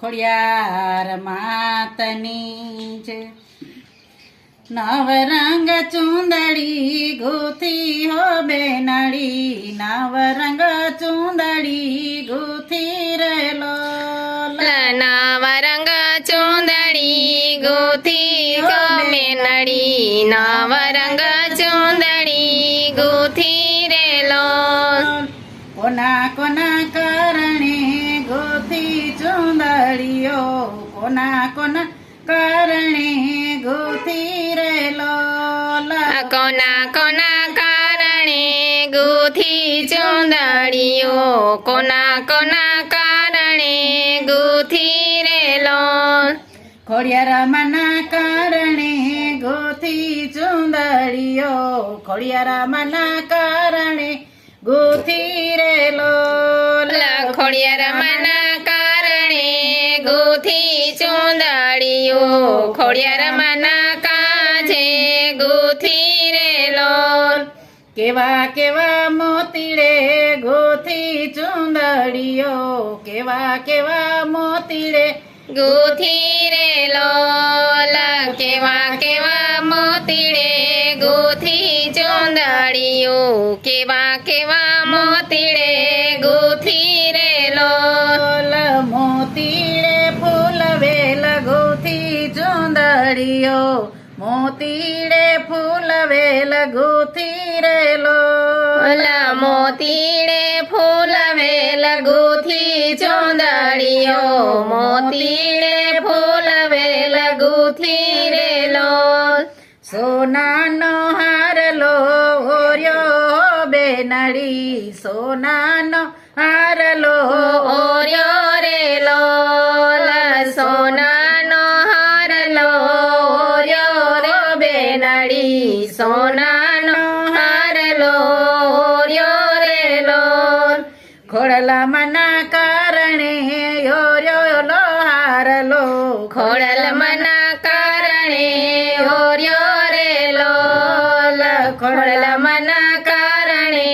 ખોડિયાર માતની છે નવરંગ ચુંદડી ગોથી હો બેનડી. નવ રંગ ચુંદડી ગોથી રેલો નવરંગ ચૂંદડી ગોથી ગમે નડી નવરંગ ચૂંદડી ગોથી રેલો કોના કોના કોના કોના કારણે ગોથી રેલો આ કોના કોના કારણે ગોથી ચૂંદડીઓ કોના કોના કારણે ગોથી રેલો ખોડિયારામાના કારણે ગોથી ચુંદડીઓ ખોડિયારામાના કારણે ગોથી રેલો ખોડિયારમાંના કારણે ચૂંદડીઓ ખોડિયારમાંના કાજે ગોથી રેલો કેવા કેવા મોતીડે ગોથી ચુંદડીઓ કેવા કેવા મોતીડે ગુથી રેલો લા કેવા કેવા મોતીડે ગુથી ચુંદડીઓ કેવા કેવા મોતીડે ગુથી રેલો લોલ. મોતીડે ચુંદડીઓ મોતીડે ફૂલ વેલ ગોથી રેલો ઓલા મોતીડે ફૂલ વેલ ગોથી ચૂંદડીઓ. મોતીડે ફૂલ વેલ ગોથી રેલો સોનાનો હારલો ઓર્યો બેનડી. સોનાનો હારલો ઓર્યો રેલો કારણે હોર્યો લો હારલો ખોડલ મના કારણે ઓર્યો રેલો ખોડલ મના કારણે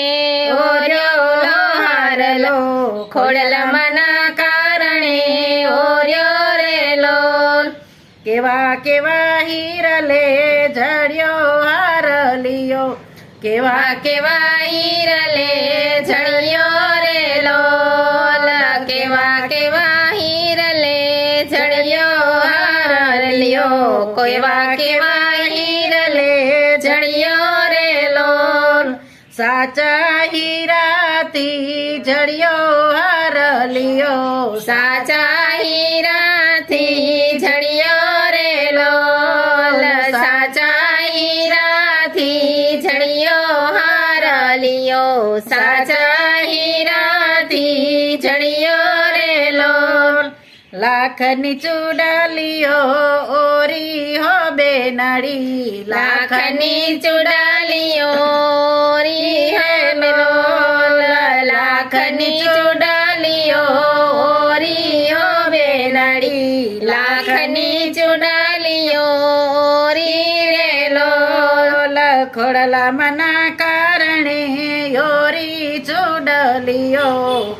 ઓર્યો હારલો ખોડલ મના કારણે ઓર્યો રેલો કેવા કેવા હીરલે જડ્યો હારલિયો કેવા કેવા કેવા હીરલે ઝડ્યો રેલો કેવા હારલ્યો કેવા હીરલે જડિયો રેલો સાચા હીરાથી જડ્યો હારલિયો. સાચા હીરાથી જડિયો રેલો સાચા હીરાથી જડિયો હારલિયો. સાચા લાખની ચુડાલીઓ ઓરી હો બેનડી. લાખની ચુડાલીઓ રી હેલો લાખની ચુડાલીઓ ઓરી હો બેનડી. લાખની ચુડાલીઓ ઓરી રે લો ખોડલા મના કારણે ઓરી ચૂડલીઓ.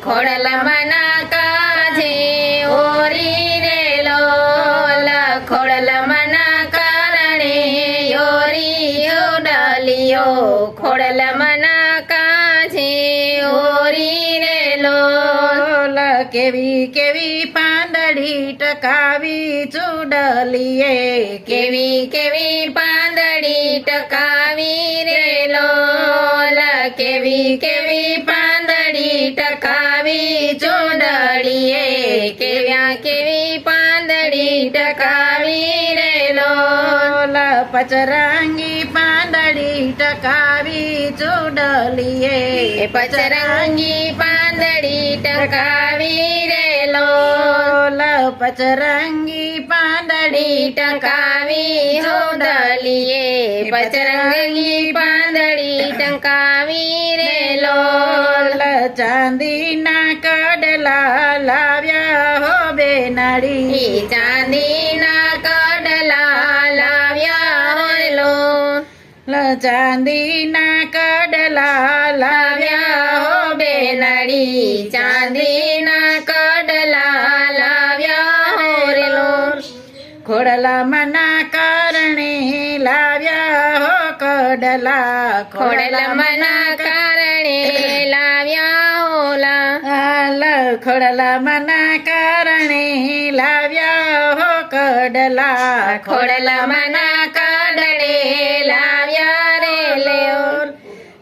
ખોડલ મના ઉડાલિયો ખોડલ મના કાજે ઓરી રેલો કેવી કેવી પાંદડી ટકાવી ચૂડલીએ? કેવી કેવી પાંદડી ટકાવી રેલો કેવી કેવી પાંદડી ટકાવી ચોદડીએ કેવ્યા કેવી પાંદડી ટકાવી રેલો પચરાંગી પાંદડી ટકાવી ચૂડલીએ. પચરાંગી પાંદડી ટકાવી રેલો પચરંગી પાંદડી ટકાવી હોદલીએ પચરંગી પાંદડી ટકાવી રેલો ચાંદીના કડલા લાવ્યા હો બેનાડી. ઈ ચાંદીના કડલા લાવ્યા હો બેનડી. ચાંદીના કડલા લાવ્યા ખોડલા મના કારણે લાવ્યા હો કડલા. ખોડલા મના કારણે લાવ્યા હોલા. હાલ ખોડલા મના કારણે લાવ્યા હો કડલા ખોડલા ના કારણે લાવ્યા રે લેઓ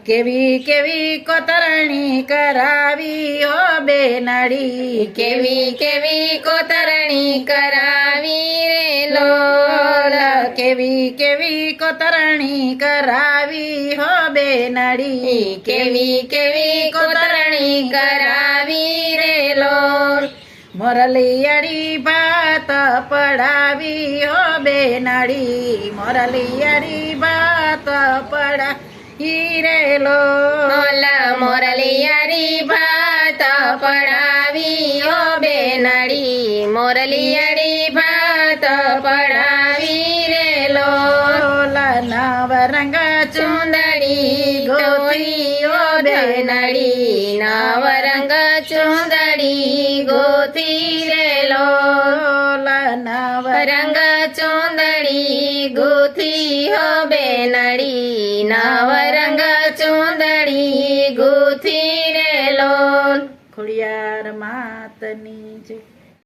કેવી કેવી કોતરણી કરાવી હો બેનડી. કેવી કેવી કોતરણી કરાવી રે લોલ. કેવી કેવી કોતરણી કરાવી હો બેનડી. કેવી કેવી કોતરણી કરાવી રે લોલ. મોરલિયાળી ભાત પડાવી હો બેનડી. મોરલિયાળી ભાત પડા હીરે લો ઓલા મોરલિયારી ભાત પડાવી ઓ બેનડી. મોરલિયારી લોલ નવ રંગ ચુંદડી ગોથી ઓ બેનડી નવરંગ ચુંદડી ગોથી રે લોલ નવ રંગ ચુંદડી ગોથી હો બેનડી નવરંગ ચુંદડી ગોથી રે લોલ ખોડિયાર માતની જય